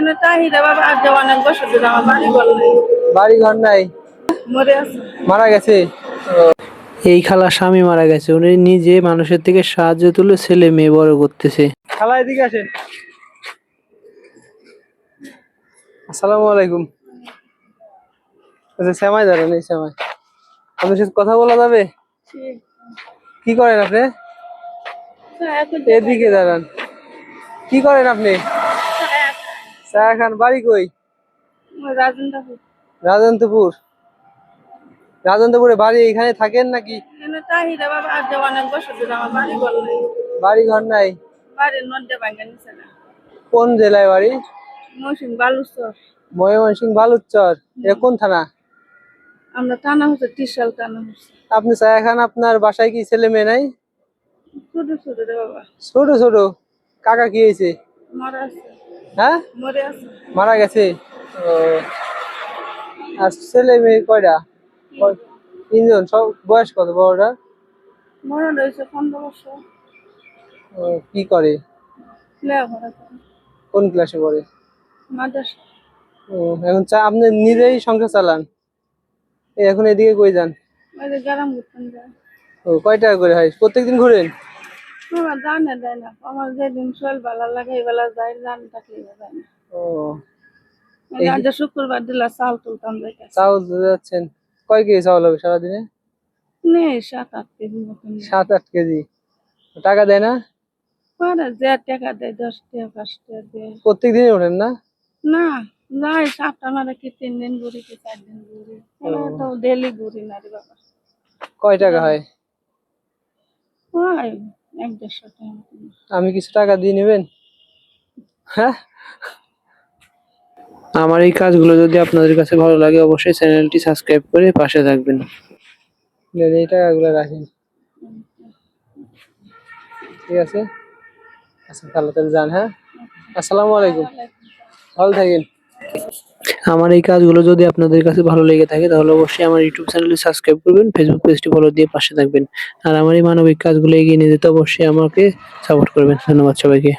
এখানে তাহিরা বাবা আজ অনেক বছর ধরে আমার বাড়ি ঘর নাই। বাড়ি ঘর নাই? মরে আছে। মারা গেছে? এই খালা স্বামী মারা গেছে উনি নিজে মানুষের থেকে সাহায্য তুলে ছেলে মেয়ে বড় করতেছে। খালা এদিকে আসেন। আসসালামু আলাইকুম। আচ্ছা শ্যামাই দাঁড়ান এই শ্যামাই। আপনার সাথে কথা বলা যাবে? কি করেন আপনি? এদিকে দাঁড়ান। কি করেন আপনি? চা খান বাড়ি কই? রাজেন্দ্রপুর। রাজন্তপুর রাজন্তপুরে বাড়ি এখানে থাকেন নাকি? বাড়ি ঘর নাই। কোন জেলায় বাড়ি? ময়মনসিংহ বালুচর। এটা কোন থানা? আমরা টানা হচ্ছে ত্রিশাল টানা হচ্ছে। আপনি চা খান আপনার বাসায় কি ছেলে মেয়ে নাই? ছোট ছোট ছোট ছোট। কাকা কি হয়েছে? মরে আছে। হ্যাঁ? মরে আছে। মারা গেছে? ও। আর ছেলে মেয়ে কয়টা? তিনজন? সব বয়স কত বড়টা বছর। ও, কি করে? কোন ক্লাসে পড়ে? এখন চা আপনি নিজেই সংসার চালান? এই এখন এদিকে কই যান? কয় টাকা করে হয়? প্রত্যেকদিন ঘুরেন? আমার জানে দেয় না। আমার যেদিন শরীর ভালো লাগে এই বেলা যাই জান থাকলে যায় না। ও যে শুক্রবার দিলা চাল তুলতাম দেখে। চাউল যাচ্ছেন কয় কেজি চাউল হবে সারাদিনে? নেই সাত আট কেজি মতন সাত আট কেজি। টাকা দেয় না? পরে যে টাকা দেয় দশ টাকা পাঁচ টাকা দেয়। প্রত্যেক দিনই ওঠেন না? না যাই সাতটা মারে কি তিন দিন ঘুরি কি চার দিন ঘুরি। তো ডেলি ঘুরি না রে বাবা। কয় টাকা হয়? ওই এক দেড়শো টাকা আমি কিছু টাকা দিয়ে নেবেন? হ্যাঁ? আমার এই কাজগুলো যদি আপনাদের কাছে ভালো লাগে অবশ্যই চ্যানেলটি সাবস্ক্রাইব করে পাশে থাকবেন। এই টাকাগুলো রাখেন। ঠিক আছে? আচ্ছা তাহলে তাহলে যান হ্যাঁ? আসসালামু আলাইকুম। ভালো থাকেন। আমার এই কাজগুলো যদি আপনাদের কাছে ভালো লেগে থাকে, তাহলে অবশ্যই আমার ইউটিউব চ্যানেলে সাবস্ক্রাইব করবেন ফেসবুক পেজটি ফলো দিয়ে পাশে থাকবেন। আর আমার এই মানবিক কাজগুলো এগিয়ে নিয়ে যেতে অবশ্যই আমাকে সাপোর্ট করবেন। ধন্যবাদ সবাইকে।